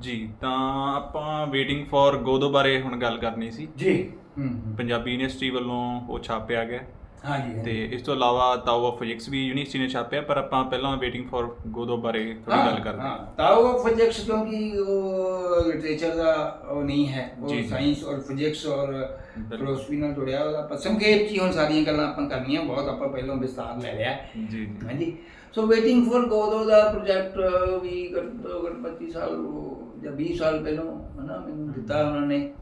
ਜੀ ਤਾਂ ਆਪਾਂ ਵੇਟਿੰਗ ਫॉर ਗੋਦੋ ਬਾਰੇ ਹੁਣ ਗੱਲ ਕਰਨੀ ਸੀ। ਜੀ। ਹੂੰ। ਪੰਜਾਬੀ ਯੂਨੀਵਰਸਿਟੀ ਵੱਲੋਂ ਉਹ ਛਾਪਿਆ ਗਿਆ। ਹਾਂਜੀ ਤੇ। ਇਸ ਤੋਂ ਇਲਾਵਾ ਤਾਓ ਆਫ ਫਿਜ਼ਿਕਸ ਵੀ ਯੂਨੀਵਰਸਿਟੀ ਨੇ ਛਾਪਿਆ ਪਰ ਆਪਾਂ ਪਹਿਲਾਂ ਵੇਟਿੰਗ ਫॉर ਗੋਦੋ ਬਾਰੇ ਥੋੜੀ ਗੱਲ ਕਰਦੇ ਹਾਂ। ਤਾਓ ਆਫ ਫਿਜ਼ਿਕਸ ਕਿਉਂਕਿ ਉਹ ਲਿਟਰੇਚਰ ਦਾ ਉਹ ਨਹੀਂ ਹੈ ਉਹ। ਸਾਇੰਸ ਔਰ ਫਿਜ਼ਿਕਸ ਔਰ। ਫਿਲਾਸਫੀ ਨਾਲ ਜੁੜਿਆ ਹੋਇਆ। ਆਪਾਂ ਸੰਖੇਪ ਚ ਹੁਣ ਸਾਰੀਆਂ ਗੱਲਾਂ ਆਪਾਂ ਕਰਨੀਆਂ ਬਹੁਤ ਆਪਾਂ ਪਹਿਲਾਂ ਵਿਸਤਾਰ ਲੈ ਲਿਆ। ਜੀ ਹਾਂਜੀ। ਸੋ ਵੇਟਿੰਗ ਫॉर ਗੋਦੋ ਦਾ ਪ੍ਰੋਜੈਕਟ ਵੀ ਘੱਟੋ ਘੱਟ 25 ਸਾਲ ਜਾਂ 20 ਸਾਲ ਪਹਿਲਾਂ ਹਨਾ ਮੈਨੂੰ ਦਿੱਤਾ ਉਹਨਾਂ ਨੇ।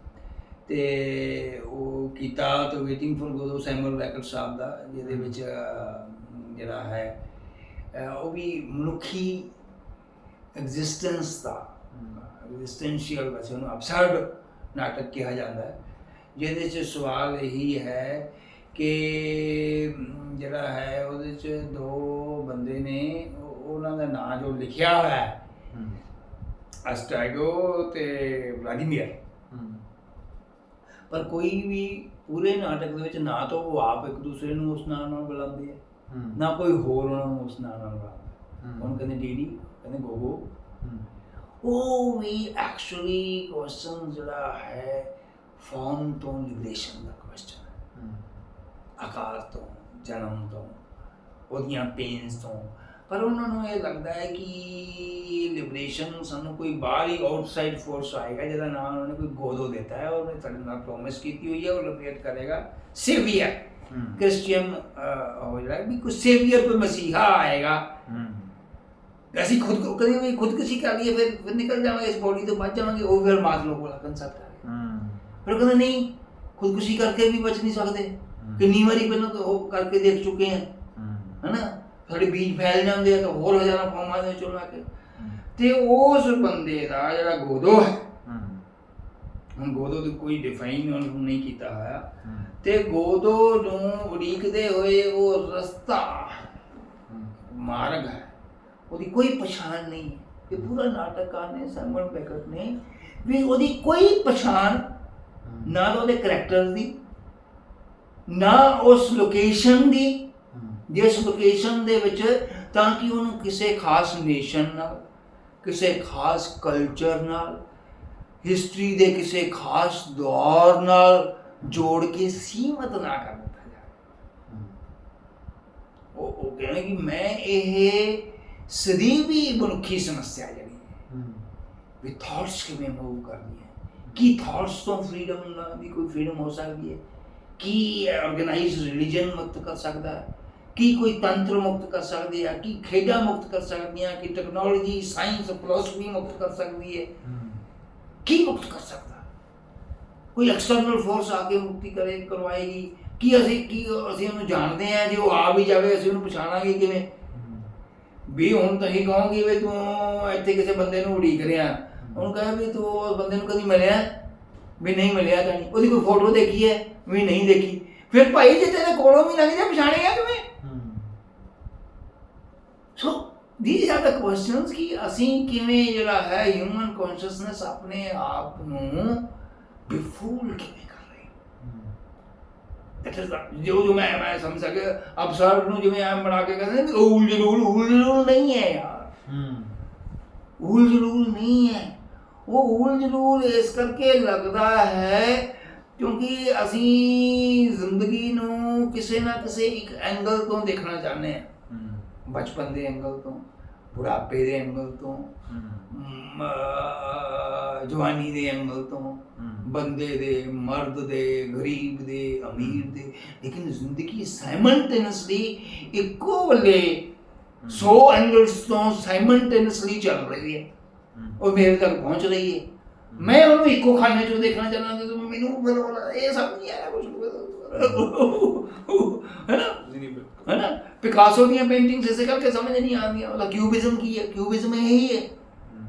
ਤੇ ਉਹ ਕੀਤਾ ਤੇ waiting for Godot Samuel Beckett ਸਾਹਿਬ ਦਾ ਜਿਹਦੇ ਵਿੱਚ ਜਿਹੜਾ ਹੈ ਉਹ ਵੀ ਮਨੁੱਖੀ ਐਗਜ਼ਿਸਟੈਂਸ ਦਾ ਐਗਜ਼ਿਸਟੈਂਸ਼ੀਅਲ ਵੈਸੇ ਉਹਨੂੰ ਅਬਸਰਡ ਨਾਟਕ ਕਿਹਾ ਜਾਂਦਾ ਹੈ ਜਿਹਦੇ 'ਚ ਸਵਾਲ ਇਹੀ ਹੈ ਕਿ ਜਿਹੜਾ ਹੈ ਉਹਦੇ 'ਚ ਦੋ ਬੰਦੇ ਨੇ ਉਹ- ਉਹਨਾਂ ਦਾ ਨਾਂ ਜੋ ਲਿਖਿਆ ਹੋਇਆ ਹੈ ਹਮ, ਅਸਟਾਈਗੋ ਤੇ ਵਲਾਦੀਮੀਰ। ਪਰ ਕੋਈ ਵੀ ਪੂਰੇ ਨਾਟਕ ਦੇ ਵਿੱਚ ਨਾ ਤਾਂ ਉਹ ਆਪ ਇੱਕ ਦੂਸਰੇ ਨੂੰ ਉਸ ਨਾਂ ਨਾਲ ਬੁਲਾਉਂਦੇ ਆ। ਨਾ ਕੋਈ ਹੋਰ ਉਹਨਾਂ ਨੂੰ ਉਸ ਨਾਂ ਨਾਲ ਬੁਲਾਉਂਦਾ। ਉਹਨੂੰ ਕਹਿੰਦੇ ਡੀਡੀ ਕਹਿੰਦੇ ਗੋਗੋ। ਉਹ ਵੀ ਐਕਚੁਅਲੀ ਕੁਐਸਚਨ ਜਿਹੜਾ ਹੈ ਫਾਰਮ ਤੋਂ ਲਿਬਰੇਸ਼ਨ ਦਾ ਕੁਐਸਚਨ ਹੈ। ਆਕਾਰ ਤੋਂ ਜਨਮ ਤੋਂ ਉਹਦੀਆਂ ਪੇਨਸ ਤੋਂ। ਪਰ ਉਹਨਾਂ ਨੂੰ ਇਹ ਲੱਗਦਾ ਹੈ ਕਿ ਲਿਬਰੇਸ਼ਨ ਸਾਨੂੰ ਕੋਈ ਬਾਹਰ ਹੀ ਆਊਟਸਾਈਡ ਫੋਰਸ ਆਏਗਾ ਜਿਹਦਾ ਨਾਮ ਉਹਨਾਂ ਨੇ ਕੋਈ ਗੋਦੋ ਦਿੱਤਾ ਹੈ ਉਹਨੇ ਸਾਡੇ ਨਾਲ ਪ੍ਰੋਮਿਸ ਕੀਤੀ ਹੋਈ ਹੈ ਉਹ ਲਿਬਰੇਟ ਕਰੇਗਾ। ਸੇਵੀਅਰ ਕ੍ਰਿਸਚੀਅਨ ਹੋ ਜਿਹੜਾ ਵੀ ਕੋਈ ਸੇਵੀਅਰ ਕੋਈ ਮਸੀਹਾ ਆਏਗਾ। ਅਸੀਂ ਖੁਦ ਕੋ ਕਦੇ ਵੀ ਖੁਦਕੁਸ਼ੀ ਕਰ ਲਈਏ ਫਿਰ ਫਿਰ ਨਿਕਲ ਜਾਵਾਂਗੇ ਇਸ ਬੋਡੀ ਤੋਂ ਬਚ ਜਾਵਾਂਗੇ ਉਹ ਫਿਰ ਮਾਤਲੋ ਕੋਲ ਕੰਸੈਪਟ ਹੈ। ਹਮ, ਫਿਰ ਕਹਿੰਦੇ ਨਹੀਂ ਖੁਦਕੁਸ਼ੀ ਕਰਕੇ ਵੀ ਬਚ ਨਹੀਂ ਸਕਦੇ। ਕਿੰਨੀ ਵਾਰੀ ਪਹਿਲਾਂ ਉਹ ਕਰਕੇ ਦੇਖ ਚੁੱਕੇ ਹਾਂ। ਹਮ, ਹਨਾ? ਸਾਡੇ ਬੀਜ ਫੈਲ ਜਾਂਦੇ ਆ ਤਾਂ ਹੋਰ ਹਜ਼ਾਰਾਂ ਫਾਰਮਾਂ ਦੇ ਚੋਂ ਲਾ ਕੇ। ਤੇ ਉਸ ਬੰਦੇ ਦਾ ਜਿਹੜਾ ਗੋਦੋ ਹੈ ਹੁਣ ਗੋਦੋ ਦੀ ਕੋਈ ਡਿਫਾਈਨ ਉਹਨੂੰ ਨਹੀਂ ਕੀਤਾ ਹੋਇਆ। ਤੇ ਗੋਦੋ ਨੂੰ ਉਡੀਕਦੇ ਹੋਏ ਉਹ ਰਸਤਾ ਮਾਰਗ ਹੈ। ਉਹਦੀ ਕੋਈ ਪਛਾਣ ਨਹੀਂ ਇਹ ਪੂਰਾ ਨਾਟਕਕਾਰ ਨੇ ਸੈਮੂਅਲ ਬੈਕਟ ਨੇ। ਵੀ ਉਹਦੀ ਕੋਈ ਪਛਾਣ ਨਾ ਉਹਦੇ ਕਰੈਕਟਰ ਦੀ ਨਾ ਉਸ ਲੋਕੇਸ਼ਨ ਦੀ ਜਿਸ ਵਕੇਸ਼ਨ ਦੇ ਵਿੱਚ, ਤਾਂ ਕਿ ਉਹਨੂੰ ਕਿਸੇ ਖਾਸ ਨੇਸ਼ਨ ਨਾਲ, ਕਿਸੇ ਖਾਸ ਕਲਚਰ ਨਾਲ ਹਿਸਟਰੀ ਦੇ ਕਿਸੇ ਖਾਸ ਦੌਰ ਨਾਲ ਜੋੜ ਕੇ ਸੀਮਤ ਨਾ ਕਰ ਦਿੱਤਾ ਜਾਵੇ? ਉਹ ਉਹ ਕਹਿੰਦੇ ਕਿ ਮੈਂ ਇਹ ਸਦੀ ਵੀ ਮਨੁੱਖੀ ਸਮੱਸਿਆ ਜਿਹੜੀ ਹੈ, ਵੀ ਥਾਟਸ ਕਿਵੇਂ ਮੂਵ ਕਰਨੀ ਹੈ? ਕੀ ਥਾਟਸ ਤੋਂ ਫ੍ਰੀडम ਦੀ ਕੋਈ ਫ੍ਰੀडम ਹੋ ਸਕਦੀ ਹੈ? ਕੀ ਆਰਗੇਨਾਈਜ਼ਡ ਰਿਲੀਜੀਅਨ ਮਤ ਕਰ ਸਕਦਾ ਹੈ? ਕੀ ਕੋਈ ਤੰਤਰ ਮੁਕਤ ਕਰ ਸਕਦੀ ਹੈ ਕੀ ਖੇਡਾਂ ਮੁਕਤ ਕਰ ਸਕਦੀਆਂ? ਕੀ ਟੈਕਨੋਲੋਜੀ ਸਾਇੰਸ ਫਿਲਾਸਫੀ ਮੁਕਤ ਕਰ ਸਕਦੀ ਹੈ ਕੀ ਮੁਕਤ ਕਰ ਸਕਦਾ? ਕੋਈ ਐਕਸਟਰਨਲ ਫੋਰਸ ਆ ਕੇ ਮੁਕਤੀ ਕਰੇ, ਕਰਵਾਏਗੀ? ਕੀ ਅਸੀਂ ਕੀ ਅਸੀਂ ਉਹਨੂੰ ਜਾਣਦੇ ਆ? ਜੇ ਉਹ ਆ ਵੀ ਜਾਵੇ, ਅਸੀਂ ਉਹਨੂੰ ਪਛਾਣਾਂਗੇ ਕਿਵੇਂ? ਵੀ ਹੁਣ ਤੁਸੀਂ ਕਹੋਗੇ ਵੀ ਤੂੰ ਇੱਥੇ ਕਿਸੇ ਬੰਦੇ ਨੂੰ ਉਡੀਕ ਰਿਹਾ। ਉਹਨੂੰ ਕਹੇ ਵੀ ਤੂੰ ਉਸ ਬੰਦੇ ਨੂੰ ਕਦੀ ਮਿਲਿਆ? ਵੀ ਨਹੀਂ ਮਿਲਿਆ ਤਾਂ ਉਹਦੀ ਕੋਈ ਫੋਟੋ ਦੇਖੀ ਹੈ? ਵੀ ਨਹੀਂ ਦੇਖੀ। ਫਿਰ ਭਾਈ ਜੇ ਤੇਰੇ ਕੋਲੋਂ ਵੀ ਲੰਘ ਜਾ ਪਛਾਣੇਗਾ ਕਿਵੇਂ ਹਮ, so these are the questions ਕਿ ਅਸੀਂ ਕਿਵੇਂ ਜਿਹੜਾ ਹੈ ਹਿਊਮਨ ਕੌਨਸ਼ੀਅਸਨੈਸ ਆਪਣੇ ਆਪ ਨੂੰ ਬਿਫੂਲ ਕਿਵੇਂ ਕਰ ਰਹੇ? ਦੈਟ ਇਜ਼ ਜੋ ਜੋ ਮੈਂ ਮੈਂ ਸਮਝ ਸਕਿਆ ਅਬਸਰਵ ਨੂੰ ਜਿਵੇਂ ਐਂ ਬਣਾ ਕੇ ਕਹਿੰਦੇ ਨੇ ਉਲ ਜਲੂਲ ਉਲ ਜਲੂਲ ਨਹੀਂ ਹੈ ਯਾਰ। ਹਮ, ਉਲ ਜਲੂਲ ਨਹੀਂ ਹੈ। ਉਹ ਉਲ ਜਲੂਲ ਇਸ ਕਰਕੇ ਲੱਗਦਾ ਹੈ ਕਿਉਂਕਿ ਅਸੀਂ ਜ਼ਿੰਦਗੀ ਨੂੰ ਕਿਸੇ ਨਾ ਕਿਸੇ ਇੱਕ ਐਂਗਲ ਤੋਂ ਦੇਖਣਾ ਚਾਹੁੰਦੇ ਹਾਂ। ਬਚਪਨ ਦੇ ਐਂਗਲ ਤੋਂ। ਬੁਢਾਪੇ ਦੇ ਐਂਗਲ ਤੋਂ ਜਵਾਨੀ ਦੇ ਐਂਗਲ ਤੋਂ ਬੰਦੇ ਦੇ ਮਰਦ ਦੇ ਗਰੀਬ ਦੇ ਅਮੀਰ ਦੇ। ਲੇਕਿਨ ਜ਼ਿੰਦਗੀ ਸਾਈਮਲਟੇਨਸਲੀ ਇੱਕੋ ਵੇਲੇ 100 ਐਂਗਲਸ ਤੋਂ ਸਾਈਮਲਟੇਨਸਲੀ ਚੱਲ ਰਹੀ ਹੈ। ਉਹ ਮੇਰੇ ਤੱਕ ਪਹੁੰਚ ਰਹੀ ਹੈ। ਮੈਂ ਉਹਨੂੰ ਇੱਕੋ ਖਾਨੇ ਚੋਂ ਦੇਖਣਾ ਚਾਹੁੰਦਾ ਤੇ ਮੈਨੂੰ ਉਹ- ਇਹ ਸਭ ਨਹੀਂ ਆਇਆ ਕੁਝ ਪਿਕਾਸੋ ਦੀਆਂ ਪੇਂਟਿੰਗਸ ਇਸੇ ਕਰਕੇ ਸਮਝ ਨਹੀਂ ਆਉਂਦੀਆਂ ਉਹਦਾ ਕਿਊਬਿਜ਼ਮ ਕੀ ਹੈ ਕਿਊਬਿਜ਼ਮ ਇਹੀ ਹੈ ਹਮ,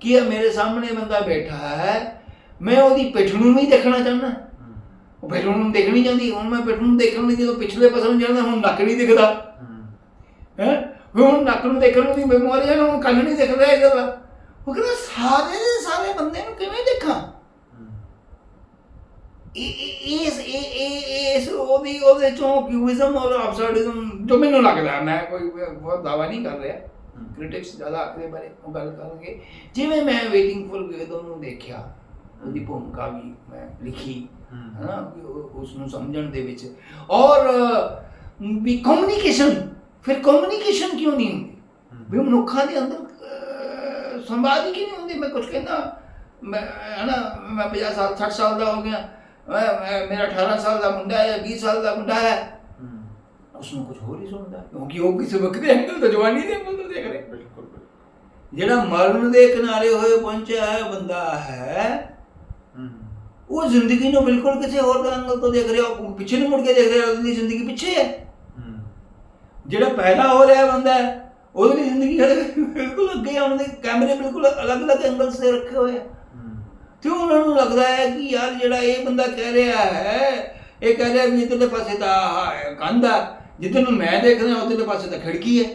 ਕਿ ਇਹ ਮੇਰੇ ਸਾਹਮਣੇ ਬੰਦਾ ਬੈਠਾ ਹੈ ਮੈਂ ਉਹਦੀ ਪਿੱਠ ਨੂੰ ਵੀ ਦੇਖਣਾ ਚਾਹੁੰਦਾ ਉਹ ਪਿੱਠ ਨੂੰ ਦੇਖਣੀ ਜਾਂਦੀ ਹੁਣ ਮੈਂ ਪਿੱਠ ਨੂੰ ਦੇਖਣ ਲਈ ਜਦੋਂ ਪਿਛਲੇ ਪਾਸੇ ਨੂੰ ਜਾਂਦਾ ਹੁਣ ਨੱਕ ਨਹੀਂ ਦਿਖਦਾ ਹੈ ਹੁਣ ਨੱਕ ਨੂੰ ਦੇਖਣ ਨੂੰ ਦੀ ਬਿਮਾਰੀ ਹੈ ਹੁਣ ਕੰਨ ਨਹੀਂ ਦਿਖਦਾ ਇਹਦਾ। ਉਹ ਕਹਿੰਦਾ ਸਾਰੇ ਦੇ ਸਾਰੇ ਬੰਦੇ ਨੂੰ ਕਿਵੇਂ ਦੇਖਾਂ ਇਸ ਇਹ ਇਹ ਇਸ ਉਹਦੀ ਚੋਂ ਕਿਊਬਿਜ਼ਮ ਔਰ ਅਬਸਰਡਿਜ਼ਮ ਜੋ ਮੈਨੂੰ ਲੱਗਦਾ ਮੈਂ ਕੋਈ ਬਹੁਤ ਦਾਵਾ ਨਹੀਂ ਕਰ ਰਿਹਾ। ਕ੍ਰਿਟਿਕਸ ਜ਼ਿਆਦਾ ਇਹਦੇ ਬਾਰੇ ਉਹ ਗੱਲ ਕਰਨਗੇ। ਜਿਵੇਂ ਮੈਂ ਵੇਟਿੰਗ ਫॉर ਗੋਦੋ ਨੂੰ ਦੇਖਿਆ ਉਹਦੀ ਭੂਮਿਕਾ ਵੀ ਮੈਂ ਲਿਖੀ ਹਨਾ ਉਹ- ਉਸ ਨੂੰ ਸਮਝਣ ਦੇ ਵਿੱਚ। ਔਰ ਵੀ ਕਮਿਊਨੀਕੇਸ਼ਨ ਫਿਰ ਕਮਿਊਨੀਕੇਸ਼ਨ ਕਿਉਂ ਨਹੀਂ ਹੁੰਦੀ? ਵੀ ਮਨੁੱਖਾਂ ਦੇ ਅੰਦਰ ਸੰਵਾਦ ਹੀ ਕਿਉਂ ਨਹੀਂ ਹੁੰਦੇ? ਮੈਂ ਕੁਝ ਕਹਿੰਦਾ ਮੈਂ ਹਨਾ ਮੈਂ 50 ਸਾਲ 60 ਸਾਲ ਦਾ ਹੋ ਗਿਆ। ਮੇਰਾ 18 ਸਾਲ ਦਾ ਮੁੰਡਾ ਹੈ 20 ਸਾਲ ਦਾ ਮੁੰਡਾ ਹੈ। ਉਸ ਨੂੰ ਕੁਝ ਹੋਰ ਹੀ ਸੁਣਦਾ ਕਿਉਂਕਿ ਉਹ ਕਿਸੇ ਵਕਤ ਐਂਗਲ ਤੋਂ ਜਵਾਨੀ ਦੇ ਤੋਂ ਦੇਖ ਰਿਹਾ ਜਿਹੜਾ ਮਰਨ ਦੇ ਕਿਨਾਰੇ ਹੋਏ ਪਹੁੰਚਿਆ ਹੈ ਬੰਦਾ ਹੈ ਉਹ ਜ਼ਿੰਦਗੀ ਨੂੰ ਬਿਲਕੁਲ ਕਿਸੇ ਹੋਰ ਦਾ ਤੋਂ ਦੇਖ ਰਿਹਾ ਉਹ ਪਿੱਛੇ ਨੂੰ ਮੁੜ ਕੇ ਦੇਖ ਰਿਹਾ ਉਹਦੀ ਜ਼ਿੰਦਗੀ ਪਿੱਛੇ ਹੈ। ਜਿਹੜਾ ਪੈਦਾ ਹੋ ਰਿਹਾ ਬੰਦਾ ਉਹਦੀ ਜ਼ਿੰਦਗੀ ਬਿਲਕੁਲ ਅੱਗੇ ਆਉਣ ਦੇ ਕੈਮਰੇ ਬਿਲਕੁਲ ਅਲੱਗ-ਅਲੱਗ ਐਂਗਲ ਸੇ ਰੱਖੇ ਹੋਏ ਆ ਤੇ ਉਹਨਾਂ ਨੂੰ ਲੱਗਦਾ ਹੈ ਕਿ ਯਾਰ ਜਿਹੜਾ ਇਹ ਬੰਦਾ ਕਹਿ ਰਿਹਾ ਹੈ ਇਹ ਕਹਿ ਰਿਹਾ ਵੀ ਇਧਰਲੇ ਪਾਸੇ ਤਾਂ ਆਹ ਕੰਧ ਆ ਜਿੱਧਰ ਨੂੰ ਮੈਂ ਦੇਖ ਰਿਹਾ ਉਧਰਲੇ ਪਾਸੇ ਤਾਂ ਖਿੜਕੀ ਹੈ।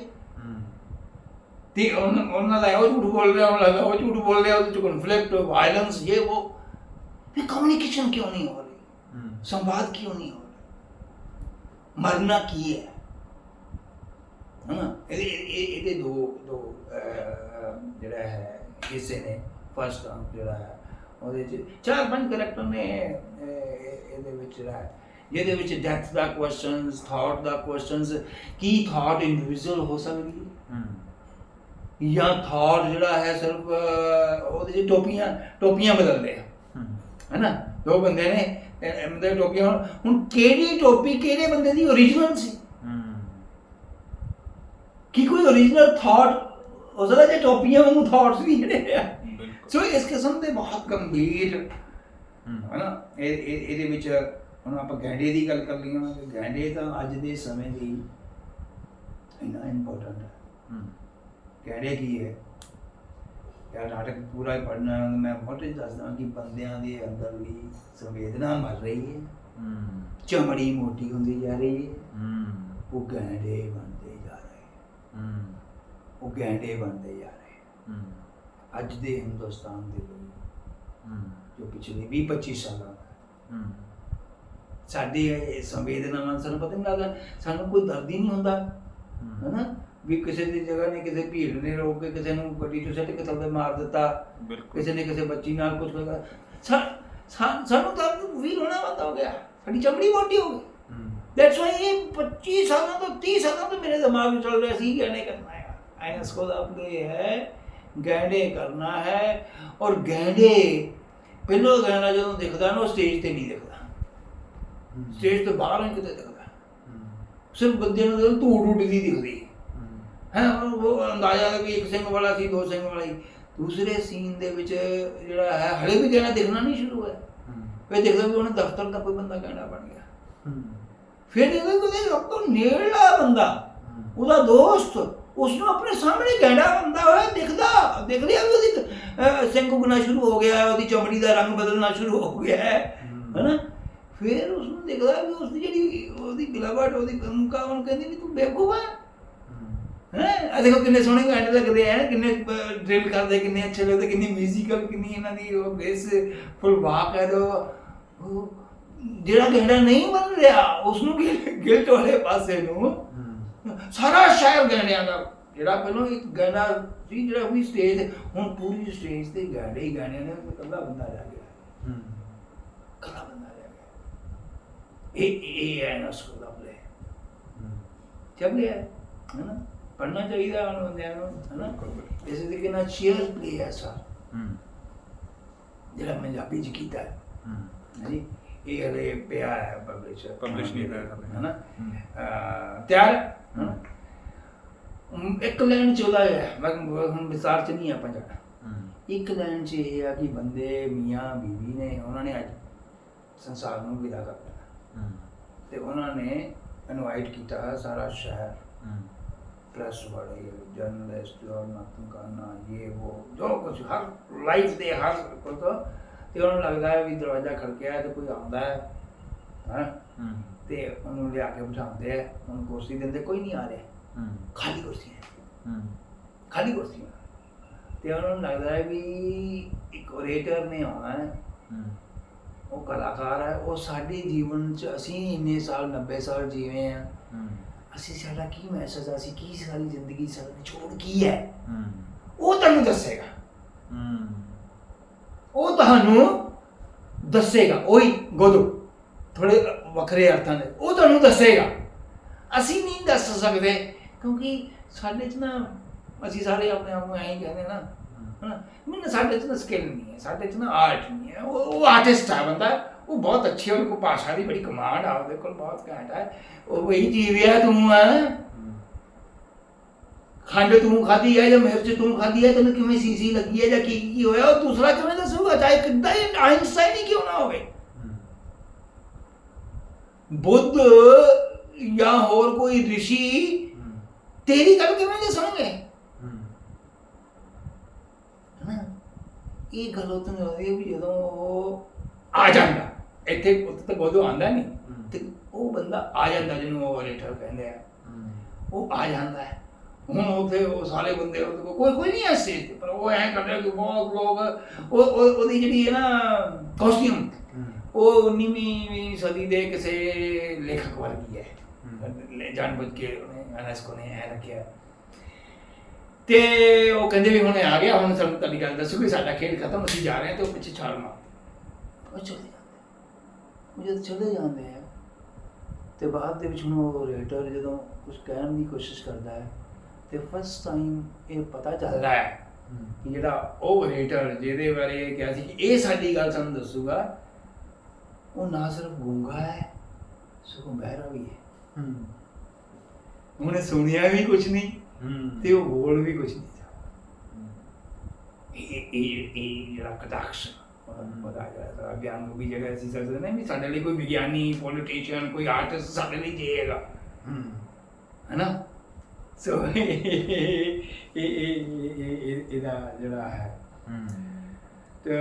ਤੇ ਉਹਨਾਂ ਉਹਨਾਂ ਦਾ ਉਹ ਝੂਠ ਬੋਲ ਰਿਹਾ ਉਹਨਾਂ ਦਾ ਉਹ ਝੂਠ ਬੋਲ ਰਿਹਾ ਉਹਦੇ ਚ ਕਨਫਲਿਕਟ ਵਾਇਲੈਂਸ ਇਹ ਉਹ। ਵੀ ਕਮਿਊਨੀਕੇਸ਼ਨ ਕਿਉਂ ਨਹੀਂ ਹੋ ਰਹੀ? ਸੰਵਾਦ ਕਿਉਂ ਨਹੀਂ ਹੋ ਰਿਹਾ? ਮਰਨਾ ਕੀ ਹੈ? ਹਨਾ? ਇਹਦੇ ਇਹ- ਇਹਦੇ ਦੋ ਦੋ ਜਿਹੜਾ ਹੈ ਹਿੱਸੇ ਨੇ। ਫਸਟ ਜਿਹੜਾ ਹੈ ਉਹਦੇ ਚ ਚਾਰ ਪੰਜ ਕਰੈਕਟਰ ਨੇ ਇਹਦੇ ਵਿੱਚ ਜਿਹੜਾ ਹੈ ਜਿਹਦੇ ਵਿੱਚ ਡੈਪਥ ਦਾ ਕੁਐਸਚਨਸ ਥਾਟ ਦਾ ਕੁਐਸਚਨਸ ਕੀ ਥਾਟ ਇੰਡੀਵਿਜੂਅਲ ਹੋ ਸਕਦੀ ਹੈ? ਜਾਂ ਥਾਟ ਜਿਹੜਾ ਹੈ ਸਿਰਫ ਉਹਦੇ ਚ ਟੋਪੀਆਂ ਟੋਪੀਆਂ ਬਦਲਦੇ ਆ। ਹੈਨਾ? ਦੋ ਬੰਦੇ ਨੇ ਮਤਲਬ ਟੋਪੀਆਂ ਹੁਣ- ਕਿਹੜੀ ਟੋਪੀ ਕਿਹੜੇ ਬੰਦੇ ਦੀ ਓਰੀਜਨਲ ਸੀ? ਕੀ ਕੋਈ ਓਰੀਜਨਲ ਥਾਟ ਹੋ ਸਕਦਾ ਜੇ ਟੋਪੀਆਂ ਵਾਂਗੂ ਥਾਟਸ ਵੀ ਜਿਹੜੇ ਆ ਸੋ ਇਸ ਕਿਸਮ ਦੇ ਬਹੁਤ ਗੰਭੀਰ ਹਨਾ ਇਹ ਇਹ- ਇਹਦੇ ਵਿੱਚ ਹੁਣ ਆਪਾਂ ਗੈਂਡੇ ਦੀ ਗੱਲ ਕਰ ਲਈਏ ਕਿ ਗੈਂਡੇ ਤਾਂ ਅੱਜ ਦੇ ਸਮੇਂ ਦੀ ਇੰਨਾ ਇੰਪੋਰਟੈਂਟ ਹੈ ਗੈਂਡੇ ਕੀ ਹੈ ਯਾਰ ਨਾਟਕ ਪੂਰਾ ਹੀ ਪੜਨਾ ਮੈਂ ਮੋਟੇ ਦੱਸਦਾ ਕਿ ਬੰਦਿਆਂ ਦੇ ਅੰਦਰ ਵੀ ਸੰਵੇਦਨਾ ਮਰ ਰਹੀ ਹੈ ਚਮੜੀ ਮੋਟੀ ਹੁੰਦੀ ਜਾ ਰਹੀ ਹੈ ਉਹ ਗੈਂਡੇ ਬਣਦੇ ਜਾ ਰਹੇ ਉਹ ਗੈਂਡੇ ਬਣਦੇ ਜਾ ਰਹੇ ਅੱਜ ਦੇ ਹਿੰਦੁਸਤਾਨ ਦੇ ਲੋਕ ਜੋ ਪਿਛਲੇ 20 25 ਸਾਲਾਂ ਦਾ। ਸਾਡੀ ਇਹ ਸੰਵੇਦਨਾਵਾਂ ਸਾਨੂੰ ਪਤਾ ਨਹੀਂ ਲੱਗਦਾ ਸਾਨੂੰ ਕੋਈ ਦਰਦ ਹੀ ਨਹੀਂ ਹੁੰਦਾ। ਹੈਨਾ? ਵੀ ਕਿਸੇ ਦੀ ਜਗ੍ਹਾ ਨੇ ਕਿਸੇ ਭੀੜ ਨੇ ਰੋਕ ਕੇ ਕਿਸੇ ਨੂੰ ਗੱਡੀ ਚੋਂ ਸੱਟ ਕੇ ਥੱਲੇ ਮਾਰ ਦਿੱਤਾ। ਕਿਸੇ ਨੇ ਕਿਸੇ ਬੱਚੀ ਨਾਲ ਕੁਝ ਕਰ ਸਾਨੂੰ ਤਾਂ ਵੀ ਹੋਣਾ ਬੰਦ ਹੋ ਗਿਆ। ਸਾਡੀ ਚਮੜੀ ਮੋਟੀ ਹੋ ਗਈ। ਦੈਟਸ ਵਾਈ ਇਹ 25 ਸਾਲਾਂ ਤੋਂ 30 ਸਾਲਾਂ ਤੋਂ ਮੇਰੇ ਦਿਮਾਗ ਵਿੱਚ ਚੱਲ ਰਿਹਾ ਸੀ ਗਹਿਣੇ ਕਰਨਾ ਹੈ। ਆਇਨਸ ਕੋ ਦਾ ਪਲੇ ਹੈ ਗਹਿਣੇ ਕਰਨਾ ਹੈ ਔਰ ਗਹਿਣੇ ਪਹਿਲੋਂ ਗਹਿਣਾ ਜਦੋਂ ਦਿਖਦਾ ਨਾ ਉਹ ਸਟੇਜ ਤੇ ਨਹੀਂ ਦਿਖਦਾ। ਸਟੇਜ ਤੋਂ ਬਾਹਰ ਹੀ ਕਿਤੇ ਦਿਖਦਾ। ਸਿਰਫ ਬੰਦੇ ਨੂੰ ਜਦੋਂ ਧੂੜ ਉੱਡਦੀ ਦਿਖਦੀ। ਹੈ ਉਹ ਅੰਦਾਜ਼ਾ ਹੈ ਵੀ ਇੱਕ ਸਿੰਘ ਵਾਲਾ ਸੀ ਦੋ ਸਿੰਘ ਵਾਲਾ ਸੀ। ਦੂਸਰੇ ਸੀਨ ਦੇ ਵਿੱਚ ਜਿਹੜਾ ਹੈ ਹਲੇ ਵੀ ਗਹਿਣਾ ਦਿਖਣਾ ਨਹੀਂ ਸ਼ੁਰੂ ਹੋਇਆ। ਫਿਰ ਦੇਖਦਾ ਵੀ ਉਹਨੇ ਦਫ਼ਤਰ ਦਾ ਕੋਈ ਬੰਦਾ ਗਹਿਣਾ ਬਣ ਗਿਆ। ਫਿਰ ਜਦੋਂ ਕੋਈ ਸਭ ਤੋਂ ਨੇੜਲਾ ਬੰਦਾ ਉਹਦਾ ਦੋਸਤ ਉਸ ਨੂੰ ਆਪਣੇ ਸਾਹਮਣੇ ਗਹਿਣਾ ਬੰਦਾ ਹੋਇਆ ਦਿਖਦਾ ਦਿਖ ਰਿਹਾ ਵੀ ਉਹਦੀ ਸਿੰਘ ਉਗਣਾ ਸ਼ੁਰੂ ਹੋ ਗਿਆ ਹੈ, ਉਹਦੀ ਚਮੜੀ ਦਾ ਰੰਗ ਬਦਲਣਾ ਸ਼ੁਰੂ ਹੋ ਗਿਆ ਹੈ ਹੈਨਾ? ਫਿਰ ਉਸ ਨੂੰ ਦਿਖਦਾ ਵੀ ਉਸ ਦੀ ਜਿਹੜੀ ਉਹਦੀ ਗਿਲਾਵਟ ਉਹਦੀ ਕਮਕਾ ਉਹਨੂੰ ਕਹਿੰਦੀ ਵੀ ਤੂੰ ਬੇਵਕੂਫ ਹੈ। ਹੈ? ਆ ਦੇਖੋ ਕਿੰਨੇ ਸੋਹਣੇ ਗਾਣੇ ਲੱਗਦੇ ਆ ਕਿੰਨੇ ਡ੍ਰਿਲ ਕਰਦੇ ਕਿੰਨੇ ਅੱਛੇ ਲੱਗਦੇ ਕਿੰਨੀ ਮਿਊਜ਼ੀਕਲ ਕਿੰਨੀ ਇਹਨਾਂ ਦੀ ਉਹ ਬੇਸ ਫੁੱਲ ਵਾਕ ਹੈ ਉਹ ਜਿਹੜਾ ਗਹਿਣਾ ਨਹੀਂ ਬਣ ਰਿਹਾ ਉਸ ਨੂੰ ਗਿਲਟ ਵਾਲੇ ਪਾਸੇ ਨੂੰ ਸਾਰਾ ਸ਼ਹਿਰ ਗਹਿਣਿਆਂ ਦਾ ਜਿਹੜਾ ਪਹਿਲਾਂ ਇੱਕ ਗਹਿਣਾ ਸੀ ਜਿਹੜਾ ਵੀ ਸਟੇਜ ਹੁਣ ਪੂਰੀ ਸਟੇਜ ਤੇ ਗਹਿਣੇ ਹੀ ਗਹਿਣਿਆਂ ਨੇ ਕੱਲਾ ਬੰਦਾ ਰਹਿ ਗਿਆ। ਕੱਲਾ ਬੰਦਾ ਰਹਿ ਗਿਆ। ਇਹ ਇਹ ਹੈ ਨਾ ਸਕੂਲ ਪਲੇ ਚੱਲ ਰਿਹਾ ਹੈ ਨਾ? ਪੜਨਾ ਚਾਹੀਦਾ ਹਨ ਬੰਦਿਆਂ ਨੂੰ ਹੈ ਨਾ? ਇਸੇ ਤਰੀਕੇ ਨਾਲ ਚੀਅਰ ਪਲੇ ਹੈ ਸਰ। ਜਿਹੜਾ ਪੰਜਾਬੀ ਚ ਕੀਤਾ ਹੈ। ਹਾਂਜੀ? ਇਹ ਹਲੇ ਪਿਆ ਹੈ ਪਬਲਿਸ਼ Publish ਨਹੀਂ ਹੋਇਆ। ਹਾਲੇ। ਹੈ ਨਾ। ਅਹ, ਤਿਆਰ? ਹੈ। ਹਨਾ? ਇੱਕ ਲਾਈਨ ਚ ਉਹਦਾ ਹੈ। ਮੈਂ ਹੁਣ ਵਿਸਾਰ ਚ ਨਹੀਂ ਆਪਾਂ ਜਾਣਾ। ਇੱਕ ਲਾਈਨ ਚ ਇਹ ਆ ਕਿ ਬੰਦੇ ਮੀਆਂ ਬੀਵੀ ਨੇ ਉਹਨਾਂ ਨੇ ਅੱਜ ਸੰਸਾਰ ਨੂੰ ਵਿਦਾ ਕਰ ਦਿੱਤਾ। ਤੇ ਉਹਨਾਂ ਨੇ ਇਨਵਾਈਟ ਕੀਤਾ ਸਾਰਾ ਸ਼ਹਿਰ। ਪ੍ਰੈਸ ਵਾਲੇ ਜਰਨਲਿਸਟ ਜੋ ਨਤਨ ਕਰਨਾ ਇਹ ਉਹ ਜੋ ਕੁਝ ਹਰ ਲਾਈਫ ਦੇ ਹਰ ਕੁਝ ਤੇ ਉਹਨਾਂ ਲੱਗਦਾ ਹੈ ਵੀ ਦਰਵਾਜ਼ਾ ਖੜਕਿਆ ਹੈ ਤੇ ਕੋਈ ਆਉਂਦਾ ਹੈ ਹਾਂ? ਤੇ ਉਹਨੂੰ ਲਿਆ ਕੇ ਬਿਠਾਉਂਦੇ ਆ ਉਹਨੂੰ ਕੁਰਸੀ ਦਿੰਦੇ ਕੋਈ ਨਹੀਂ ਆ ਰਿਹਾ। ਖਾਲੀ ਕੁਰਸੀ ਹੈ। ਖਾਲੀ ਕੁਰਸੀ ਹੈ ਤੇ ਉਹਨਾਂ ਨੂੰ ਲੱਗਦਾ ਹੈ ਵੀ ਇੱਕ ਓਰੇਟਰ ਨੇ ਆਉਣਾ ਹੈ। ਉਹ ਕਲਾਕਾਰ ਹੈ। ਉਹ ਸਾਡੇ ਜੀਵਨ ਚ ਅਸੀਂ ਇੰਨੇ ਸਾਲ 90 ਸਾਲ ਜੀਵੇ ਆ ਅਸੀਂ ਸਾਡਾ ਕੀ ਮੈਸੇਜ ਆ? ਅਸੀਂ ਕੀ ਸਾਰੀ ਜ਼ਿੰਦਗੀ ਸਾਡਾ ਨਿਚੋੜ ਕੀ ਹੈ? ਹੂੰ। ਉਹ ਤੁਹਾਨੂੰ ਦੱਸੇਗਾ। ਹੂੰ। ਤੁਹਾਨੂੰ ਦੱਸੇਗਾ ਉਹੀ ਗੋਦੋ ਥੋੜੇ ਵੱਖਰੇ ਅਰਥਾਂ ਦੇ, ਉਹ ਤੁਹਾਨੂੰ ਦੱਸੇਗਾ। ਅਸੀਂ ਨਹੀਂ ਦੱਸ ਸਕਦੇ, ਕਿਉਂਕਿ ਸਾਡੇ 'ਚ ਨਾ, ਅਸੀਂ ਸਾਰੇ ਆਪਣੇ ਆਪ ਨੂੰ ਐਂ ਹੀ ਕਹਿੰਦੇ ਨਾ, ਹਨਾ? ਮੈਨੂੰ ਸਾਡੇ 'ਚ ਨਾ ਸਕਿੱਲ ਨਹੀਂ ਹੈ, ਸਾਡੇ 'ਚ ਨਾ ਆਰਟ ਨਹੀਂ ਹੈ। ਉਹ ਆਰਟਿਸਟ ਆ ਬੰਦਾ, ਉਹ ਬਹੁਤ ਅੱਛੀ ਉਹਨੂੰ ਭਾਸ਼ਾ ਦੀ ਬੜੀ ਕਮਾਂਡ ਆ, ਉਹਦੇ ਕੋਲ ਬਹੁਤ ਘੈਂਟ ਹੈ ਉਹ ਵਹੀ ਜੀਵਿਆ ਤੂੰ ਆ। ਖੰਡ ਤੂੰ ਖਾਧੀ ਹੈ ਜਾਂ ਮਿਰਚ ਤੂੰ ਖਾਧੀ ਹੈ ਤੈਨੂੰ ਕਿਵੇਂ ਸੀਸੀ ਲੱਗੀ ਹੈ ਜਾਂ ਕੀ ਕੀ ਹੋਇਆ, ਉਹ ਦੂਸਰਾ ਕਿਵੇਂ ਹੀ ਆਇਨਸਟਾਈਨ ਹੀ ਕਿਉਂ ਨਾ ਹੋਵੇ। ਬੁੱਧ ਜਾਂ ਹੋਰ ਕੋਈ ਰਿਸ਼ੀ ਤੇਰੀ ਗੱਲ ਕਿਵੇਂ ਦੱਸਣਗੇ ਹਨਾ? ਇਹ ਗੱਲ ਤੁਹਾਨੂੰ ਲੱਗਦੀ ਹੈ ਵੀ ਜਦੋਂ ਉਹ ਆ ਜਾਂਦਾ ਇੱਥੇ ਉੱਥੇ ਤਾਂ ਗੋਦੋ ਆਂਦਾ ਨਹੀਂ। ਤੇ ਉਹ ਬੰਦਾ ਆ ਜਾਂਦਾ ਜਿਹਨੂੰ ਉਹ ਰੇਟਰ ਕਹਿੰਦੇ ਆ। ਉਹ ਆ ਜਾਂਦਾ ਹੈ। ਹੁਣ ਉੱਥੇ ਉਹ ਸਾਰੇ ਬੰਦੇ ਉਹਦੇ ਕੋਲ ਕੋਈ ਕੋਈ ਨਹੀਂ ਐ ਸਟੇਜ ਤੇ ਪਰ ਉਹ ਐਂ ਕਰਦੇ ਕਿ ਬਹੁਤ ਲੋਕ ਉਹ ਉਹ- ਉਹਦੀ ਜਿਹੜੀ ਹੈ ਨਾ ਕਾਸਟਿਊਮ ਉਹ 19ਵੀਂ ਸਦੀ ਦੇ ਕਿਸੇ ਲੇਖਕ ਵਰਗੀ ਹੈ। ਲੈ ਜਾਣ ਬੁੱਝ ਕੇ ਉਹਨੇ ਅਨੈਸਕੋ ਨੇ ਐ ਰੱਖਿਆ। ਤੇ ਉਹ ਕਹਿੰਦੇ ਵੀ ਹੁਣ ਇਹ ਆ ਗਿਆ ਹੁਣ ਸਾਨੂੰ ਤੁਹਾਡੀ ਗੱਲ ਦੱਸੋ ਕਿ ਸਾਡਾ ਖੇਡ ਖਤਮ ਅਸੀਂ ਜਾ ਰਹੇ ਹਾਂ ਤੇ ਉਹ ਪਿੱਛੇ ਛਾਲ ਮਾਰ ਉਹ ਚਲੇ ਜਾਂਦੇ ਉਹ ਜਦ ਚਲੇ ਜਾਂਦੇ ਆ ਤੇ ਬਾਅਦ ਦੇ ਵਿੱਚ ਹੁਣ ਉਹ ਰੇਟਰ ਜਦੋਂ ਕੁਝ ਕਹਿਣ ਦੀ ਕੋਸ਼ਿਸ਼ ਕਰਦਾ ਹੈ ਤੇ ਫਸਟ ਟਾਈਮ ਇਹ ਪਤਾ ਚੱਲਦਾ ਹੈ ਕਿ ਜਿਹੜਾ ਉਹ ਰੇਟਰ ਜਿਹਦੇ ਬਾਰੇ ਇਹ ਕਿਹਾ ਸੀ ਕਿ ਇਹ ਸਾਡੀ ਗੱਲ ਸਾਨੂੰ ਦੱਸੂਗਾ। ਉਹ ਨਾ ਸਿਰਫ ਗੂੰਗਾ ਹੈ ਸਗੋਂ ਬਹਿਰਾ ਵੀ ਹੈ। ਉਹਨੇ ਸੁਣਿਆ ਵੀ ਕੁਝ ਨਹੀਂ ਤੇ ਉਹ ਬੋਲ ਵੀ ਕੁਝ ਨਹੀਂ ਇਹ ਇਹ ਇਹ ਜਿਹੜਾ ਕਟਾਕਸ਼ ਪਤਾ ਜਿਹੜਾ ਬਿਆਨ ਨੂੰ ਵੀ ਜਿਹੜਾ ਅਸੀਂ ਸਕਦੇ ਨੇ ਵੀ ਸਾਡੇ ਲਈ ਕੋਈ ਵਿਗਿਆਨੀ ਪੋਲੀਟੀਸ਼ੀਅਨ ਕੋਈ ਆਰਟਿਸਟ ਸਾਡੇ ਲਈ ਜੇ ਹੈਗਾ। ਹੈਨਾ? ਸੋ ਇਹ ਇਹ ਇਹ ਇਹ- ਇਹ ਇਹਦਾ ਜਿਹੜਾ ਹੈ। ਤੇ